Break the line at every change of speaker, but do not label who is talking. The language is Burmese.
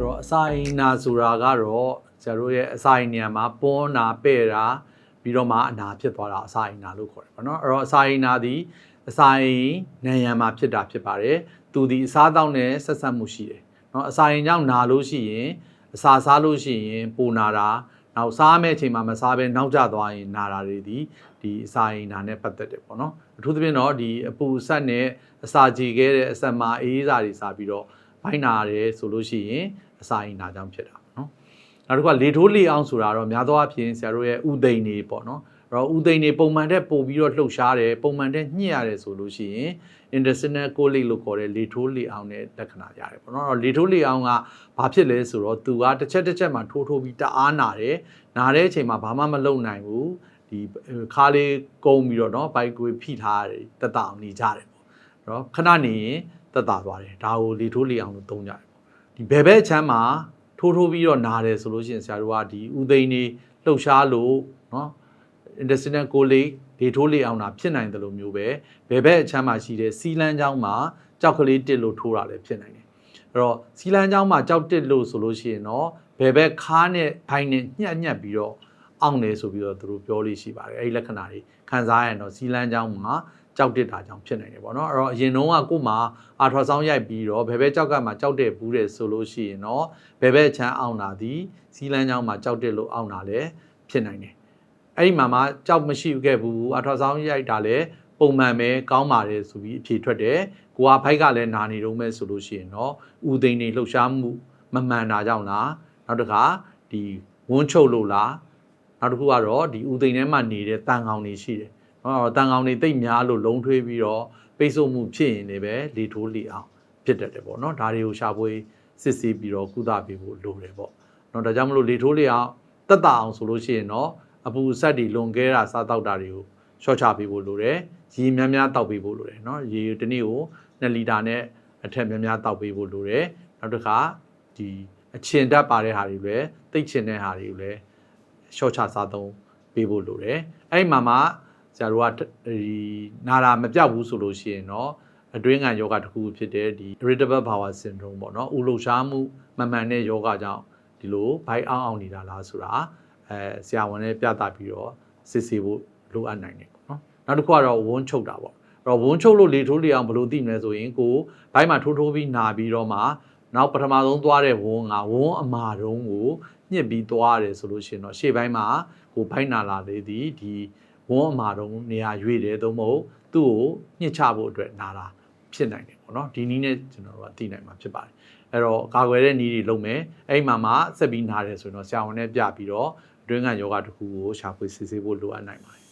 တော့အစာအိမ်နာဆိုတာကတော့ဆရာတို့ရဲ့အစာအိမ်နေရာမှာပွန်းနာပဲ့တာပြီးတော့မှအနာဖြစ်သွားတာအစာအိမ်နာလို့ခေါ်တယ်ပေါ့နော်အဲ့တော့အစာအိမ်နာသည်အစာအိမ်နံရံမှာဖြစ်တာဖြစ်ပါတယ်သူဒီအစားအသောက်နဲ့ဆက်ဆက်မှုရှိတယ်နော်အစာအိမ်ကြောင့်နာလို့ရှိရင်အစာစားလို့ရှိရင်ပူနာတာနောက်စားမယ့်အချိန်မှာမစားဘဲနောက်ကျသွားရင်နာတာတွေဒီဒီအစာအိမ်နာနဲ့ပတ်သက်တယ်ပေါ့နော်အထူးသဖြင့်တော့ဒီအပူဆက်နဲ့အစာကြည်ခဲ့တဲ့အဆက်မှာအေးစာတွေစားပြီးတော့ဘိုင်းနာတယ်ဆိုလို့ရှိရင် အစာအိမ်နာကြောင့်ဖြစ်တာပေါ့နော်နောက်တစ်ခုကလေထိုးလေအောင်ဆိုတာတော့များသောအားဖြင့်ဆရာတို့ရဲ့ဥသိမ်တွေပေါ့နော်အဲ့တော့ဥသိမ်တွေပုံမှန်တဲ့ပို့ပြီးတော့လှုပ်ရှားတယ်ပုံမှန်တဲ့ညှစ်ရတယ်ဆိုလို့ရှိရင် intestinal colic လို့ခေါ်တဲ့လေထိုးလေအောင်တဲ့လက္ခဏာရတယ်ပေါ့နော်အဲ့တော့လေထိုးလေအောင်ကဘာဖြစ်လဲဆိုတော့သူကတစ်ချက်တစ်ချက်မှာထိုးထိုးပြီးတအားနာတယ်နာတဲ့အချိန်မှာဘာမှမလုပ်နိုင်ဘူးဒီခါလေးကုန်းပြီးတော့เนาะဘိုက်ကွေဖိထားရတယ်တက်တအောင်နေကြတယ်ပေါ့အဲ့တော့ခဏနေရင်တက်တာသွားတယ်ဒါကိုလေထိုးလေအောင်လို့သုံးကြတယ်ပေါ့ ဒီဘယ်ဘက်ချမ်းမှာထိုးထိုးပြီးတော့နားတယ်ဆိုလို့ရှိရင်ဆရာတို့ကဒီဥသိန်းနေလှုပ်ရှားလို့နော် intestinal colic ဒေထိုးလေအောင်တာဖြစ်နိုင်တယ်လို့မျိုးပဲဘယ်ဘက်အချမ်းမှာရှိတဲ့စီလန်းချောင်းမှာကြောက်ကလေးတစ်လို့ထိုးတာလည်းဖြစ်နိုင်တယ်အဲ့တော့စီလန်းချောင်းမှာကြောက်တစ်လို့ဆိုလို့ရှိရင်တော့ဘယ်ဘက်ခါးနဲ့ဘိုင်းနဲ့ညှက်ညက်ပြီးတော့အောင်တယ်ဆိုပြီးတော့သူတို့ပြောလို့ရှိပါတယ်အဲ့ဒီလက္ခဏာတွေခံစားရရင်တော့စီလန်းချောင်းမှာ ကြောက်တစ်တာကြောင့်ဖြစ်နိုင်တယ်ပေါ့နော်အဲ့တော့အရင်တုန်းကကို့မှာအာထရာဆောင်းရိုက်ပြီးတော့ဘယ်ဘက်ကြောက်ကမှကြောက်တဲ့ဘူးတယ်ဆိုလို့ရှိရင်တော့ဘယ်ဘက်ချမ်းအောင်တာဒီစီလန်းချောင်းမှာကြောက်တစ်လို့အောင်တာလည်းဖြစ်နိုင်တယ်အဲ့ဒီမှာမှကြောက်မရှိခဲ့ဘူးအထောက်ဆောင်ရိုက်တာလည်းပုံမှန်ပဲကောင်းပါတယ်ဆိုပြီးအဖြေထွက်တယ်ကိုကဘိုက်ကလည်းနာနေတော့မဲ့ဆိုလို့ရှိရင်တော့ဥသိန်းနေလှုပ်ရှားမှုမမှန်တာကြောင့်လားနောက်တစ်ခါဒီဝန်းချုပ်လို့လားနောက်တစ်ခုကတော့ဒီဥသိန်းထဲမှာနေတဲ့တန်ကောင်တွေရှိတယ် ဟောတန်ကောင်တွေတိတ်များလို့လုံးထွေးပြီးတော့ပိတ်ဆို့မှုဖြစ်ရင်လည်းပဲလေထိုးလေအောင်ဖြစ်တတ်တယ်ပေါ့နော်ဒါတွေကိုရှာဖွေစစ်ဆေးပြီးတော့ကုသပေးဖို့လိုတယ်ပေါ့နော်ဒါကြောင့်မလို့လေထိုးလေအောင်တက်တာအောင်ဆိုလို့ရှိရင်တော့အပူဆက်တွေလွန်ကဲတာစားတောက်တာတွေကိုရှော့ချပေးဖို့လိုတယ်ရေများများတောက်ပေးဖို့လိုတယ်နော်ရေတစ်နေ့ကို2လီတာနဲ့အထက်များများတောက်ပေးဖို့လိုတယ်နောက်တစ်ခါဒီအချင်တက်ပါတဲ့ဟာတွေလည်းတိတ်ချင်တဲ့ဟာတွေကိုလည်းရှော့ချစားသုံးပေးဖို့လိုတယ်အဲ့မှာမှာ ဆရာတို့ကဒီနာတာမပြောက်ဘူးဆိုလို့ရှိရင်တော့အတွင်းခံယောဂတစ်ခုဖြစ်တဲ့ဒီ irritable bowel syndrome ပေါ့နော်ဥလှရှားမှုမမှန်တဲ့ယောဂကြောင့်ဒီလိုဘိုက်အောင်အောင်နေတာလားဆိုတာအဲဆရာဝန်လည်းပြသပြီးတော့စစ်ဆေးဖို့လိုအပ်နိုင်တယ်ပေါ့နော်နောက်တစ်ခုကတော့ဝန်းချုပ်တာပေါ့အဲ့တော့ဝန်းချုပ်လို့လေထိုးလေအောင်ဘယ်လိုသိမလဲဆိုရင်ကိုဘိုက်မှာထိုးထိုးပြီးနာပြီးတော့မှနောက်ပထမဆုံးသွားတဲ့ဝန်းကဝန်းအမာတုံးကိုညှစ်ပြီးသွားရတယ်ဆိုလို့ရှိရင်တော့ရှေ့ပိုင်းမှာဟိုဘိုက်နာလာသေးသည်ဒီ ဝန်းအမာတုံးနေရာရွေ့တယ်သို့မဟုတ်သူ့ကိုညှစ်ချဖို့အတွက်နာတာဖြစ်နိုင်တယ်ပေါ့နော်ဒီနည်းနဲ့ကျွန်တော်တို့ကသိနိုင်မှာဖြစ်ပါတယ်အဲ့တော့ကာကွယ်တဲ့နည်းတွေလုပ်မယ်အဲ့မှာမှဆက်ပြီးနားတယ်ဆိုရင်တော့ဆရာဝန်နဲ့ပြပြီးတော့အတွင်းကယောဂတစ်ခုကိုရှာဖွေစစ်ဆေးဖို့လိုအပ်နိုင်ပါတယ်